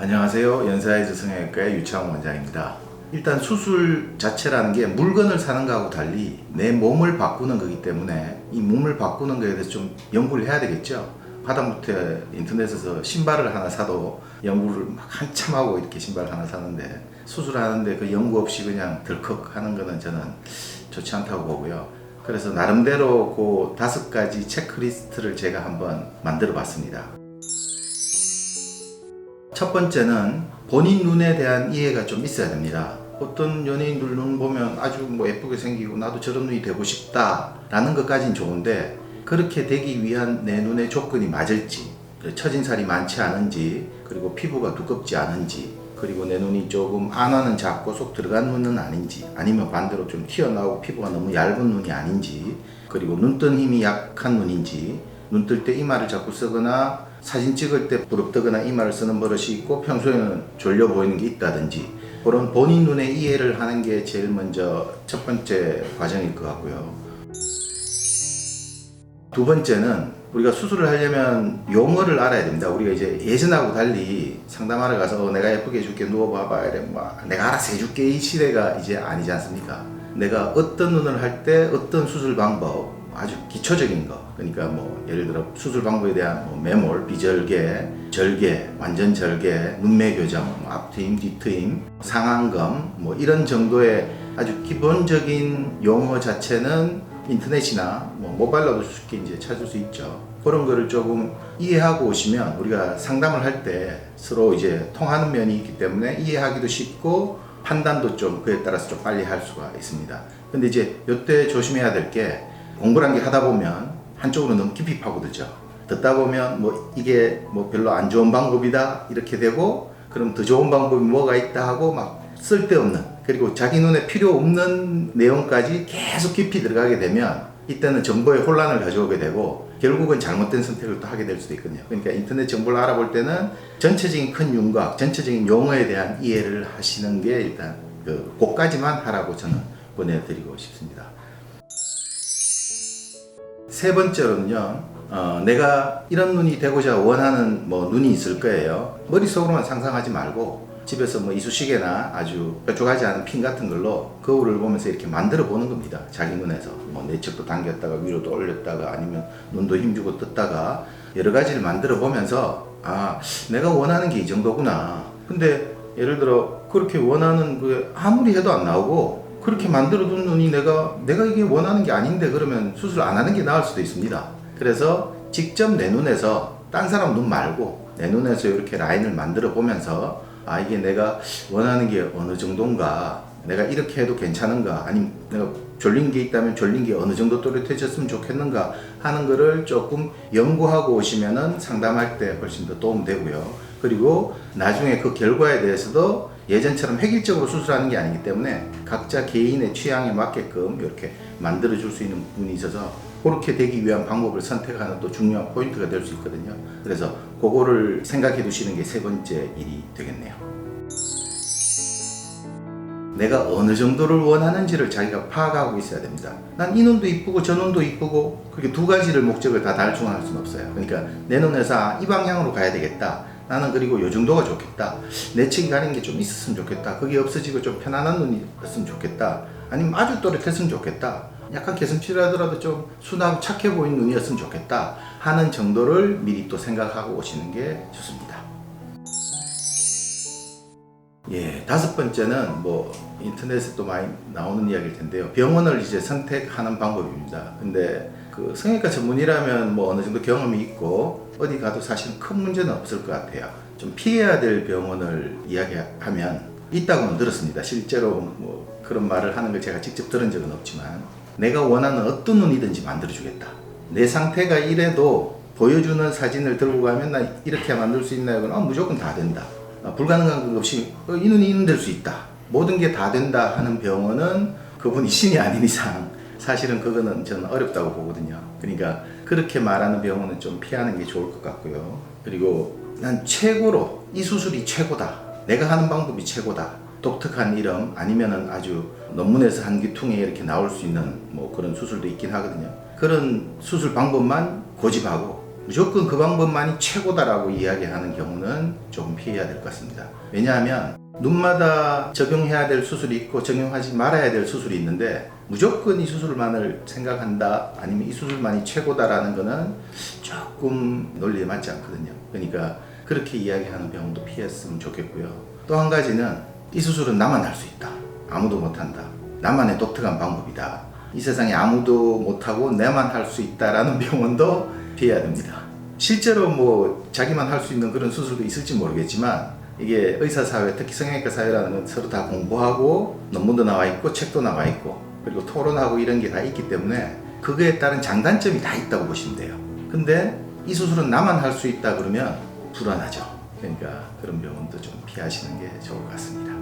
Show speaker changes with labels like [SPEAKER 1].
[SPEAKER 1] 안녕하세요. 연사이즈 성형외과의 유창원 원장입니다. 일단 수술 자체라는 게 물건을 사는 거하고 달리 내 몸을 바꾸는 거기 때문에 이 몸을 바꾸는 거에 대해서 좀 연구를 해야 되겠죠. 하다못해 인터넷에서 신발을 하나 사도 연구를 막 한참 하고 이렇게 신발 하나 사는데 수술하는데 그 연구 없이 그냥 덜컥 하는 거는 저는 좋지 않다고 보고요. 그래서 나름대로 그 다섯 가지 체크리스트를 제가 한번 만들어 봤습니다. 첫 번째는 본인 눈에 대한 이해가 좀 있어야 됩니다. 어떤 연예인들 눈 보면 아주 뭐 예쁘게 생기고 나도 저런 눈이 되고 싶다라는 것까진 좋은데 그렇게 되기 위한 내 눈의 조건이 맞을지 처진 살이 많지 않은지 그리고 피부가 두껍지 않은지 그리고 내 눈이 조금 안와는 작고 속 들어간 눈은 아닌지 아니면 반대로 좀 튀어나오고 피부가 너무 얇은 눈이 아닌지 그리고 눈뜬 힘이 약한 눈인지 눈뜰 때 이마를 자꾸 쓰거나 사진 찍을 때 부릅뜨거나 이마를 쓰는 버릇이 있고 평소에는 졸려 보이는 게 있다든지 그런 본인 눈의 이해를 하는 게 제일 먼저 첫 번째 과정일 것 같고요. 두 번째는 우리가 수술을 하려면 용어를 알아야 됩니다. 우리가 이제 예전하고 달리 상담하러 가서 어, 내가 예쁘게 해줄게 누워봐봐 이래 뭐 내가 알아서 해줄게 이 시대가 이제 아니지 않습니까? 내가 어떤 눈을 할 때 어떤 수술 방법 아주 기초적인 거 그러니까 뭐 예를 들어 수술 방법에 대한 뭐 매몰, 비절개, 절개, 완전 절개, 눈매 교정, 뭐 앞트임, 뒤트임, 상안검 뭐 이런 정도의 아주 기본적인 용어 자체는 인터넷이나 뭐 모바일로도 쉽게 이제 찾을 수 있죠. 그런 거를 조금 이해하고 오시면 우리가 상담을 할 때 서로 이제 통하는 면이 있기 때문에 이해하기도 쉽고 판단도 좀 그에 따라서 좀 빨리 할 수가 있습니다. 근데 이제 이때 조심해야 될 게 공부란 게 하다 보면 한쪽으로 너무 깊이 파고들죠. 듣다 보면 뭐 이게 뭐 별로 안 좋은 방법이다 이렇게 되고 그럼 더 좋은 방법이 뭐가 있다 하고 막 쓸데없는 그리고 자기 눈에 필요 없는 내용까지 계속 깊이 들어가게 되면 이때는 정보의 혼란을 가져오게 되고 결국은 잘못된 선택을 또 하게 될 수도 있거든요. 그러니까 인터넷 정보를 알아볼 때는 전체적인 큰 윤곽, 전체적인 용어에 대한 이해를 하시는 게 일단 그 그까지만 하라고 저는 권해드리고 싶습니다. 세 번째로는요, 어, 내가 이런 눈이 되고자 원하는 뭐 눈이 있을 거예요. 머릿속으로만 상상하지 말고 집에서 뭐 이쑤시개나 아주 뾰족하지 않은 핀 같은 걸로 거울을 보면서 이렇게 만들어 보는 겁니다. 자기 눈에서 뭐 내측도 당겼다가 위로도 올렸다가 아니면 눈도 힘주고 떴다가 여러 가지를 만들어 보면서 아 내가 원하는 게 이 정도구나. 근데 예를 들어 그렇게 원하는 그 아무리 해도 안 나오고 그렇게 만들어둔 눈이 내가 내가 이게 원하는 게 아닌데 그러면 수술 안 하는 게 나을 수도 있습니다. 그래서 직접 내 눈에서 딴 사람 눈 말고 내 눈에서 이렇게 라인을 만들어 보면서 아 이게 내가 원하는 게 어느 정도인가 내가 이렇게 해도 괜찮은가 아니면 내가 졸린 게 있다면 졸린 게 어느 정도 또렷해졌으면 좋겠는가 하는 거를 조금 연구하고 오시면은 상담할 때 훨씬 더 도움되고요. 그리고 나중에 그 결과에 대해서도 예전처럼 획일적으로 수술하는 게 아니기 때문에 각자 개인의 취향에 맞게끔 이렇게 만들어 줄 수 있는 부분이 있어서 그렇게 되기 위한 방법을 선택하는 또 중요한 포인트가 될 수 있거든요. 그래서 그거를 생각해 두시는 게 세 번째 일이 되겠네요. 내가 어느 정도를 원하는지를 자기가 파악하고 있어야 됩니다. 난 이 눈도 이쁘고 저 눈도 이쁘고 그렇게 두 가지를 목적을 다 달성할 수는 없어요. 그러니까 내 눈에서 아, 이 방향으로 가야 되겠다. 나는 그리고 요 정도가 좋겠다. 내측이 가는 게 좀 있었으면 좋겠다. 그게 없어지고 좀 편안한 눈이 있었으면 좋겠다. 아니면 아주 또렷했으면 좋겠다. 약간 개슴치라더라도 좀 순하고 착해 보이는 눈이었으면 좋겠다. 하는 정도를 미리 또 생각하고 오시는 게 좋습니다. 예, 다섯 번째는 뭐 인터넷에 또 많이 나오는 이야기일 텐데요. 병원을 이제 선택하는 방법입니다. 근데 그 성형외과 전문이라면 뭐 어느 정도 경험이 있고 어디 가도 사실 큰 문제는 없을 것 같아요. 좀 피해야 될 병원을 이야기하면 있다고는 들었습니다. 실제로 뭐 그런 말을 하는 걸 제가 직접 들은 적은 없지만 내가 원하는 어떤 눈이든지 만들어주겠다. 내 상태가 이래도 보여주는 사진을 들고 가면 나 이렇게 만들 수 있나요? 그럼 어, 무조건 다 된다. 아, 불가능한 것 없이 어, 이 눈이 있는 될 수 있다. 모든 게 다 된다 하는 병원은 그분이 신이 아닌 이상 사실은 그거는 저는 어렵다고 보거든요. 그러니까 그렇게 말하는 병원은 좀 피하는 게 좋을 것 같고요. 그리고 난 최고로 이 수술이 최고다. 내가 하는 방법이 최고다. 독특한 이름 아니면은 아주 논문에서 한 귀퉁이에 이렇게 나올 수 있는 뭐 그런 수술도 있긴 하거든요. 그런 수술 방법만 고집하고 무조건 그 방법만이 최고다라고 이야기하는 경우는 조금 피해야 될 것 같습니다. 왜냐하면 눈마다 적용해야 될 수술이 있고 적용하지 말아야 될 수술이 있는데 무조건 이 수술만을 생각한다 아니면 이 수술만이 최고다라는 거는 조금 논리에 맞지 않거든요. 그러니까 그렇게 이야기하는 병원도 피했으면 좋겠고요. 또 한 가지는 이 수술은 나만 할 수 있다. 아무도 못한다. 나만의 독특한 방법이다. 이 세상에 아무도 못하고 내만 할 수 있다라는 병원도 피해야 됩니다. 실제로 뭐 자기만 할 수 있는 그런 수술도 있을지 모르겠지만 이게 의사 사회, 특히 성형외과 사회라는 건 서로 다 공부하고 논문도 나와 있고 책도 나와 있고 그리고 토론하고 이런 게 다 있기 때문에 그거에 따른 장단점이 다 있다고 보시면 돼요. 근데 이 수술은 나만 할 수 있다 그러면 불안하죠. 그러니까 그런 병원도 좀 피하시는 게 좋을 것 같습니다.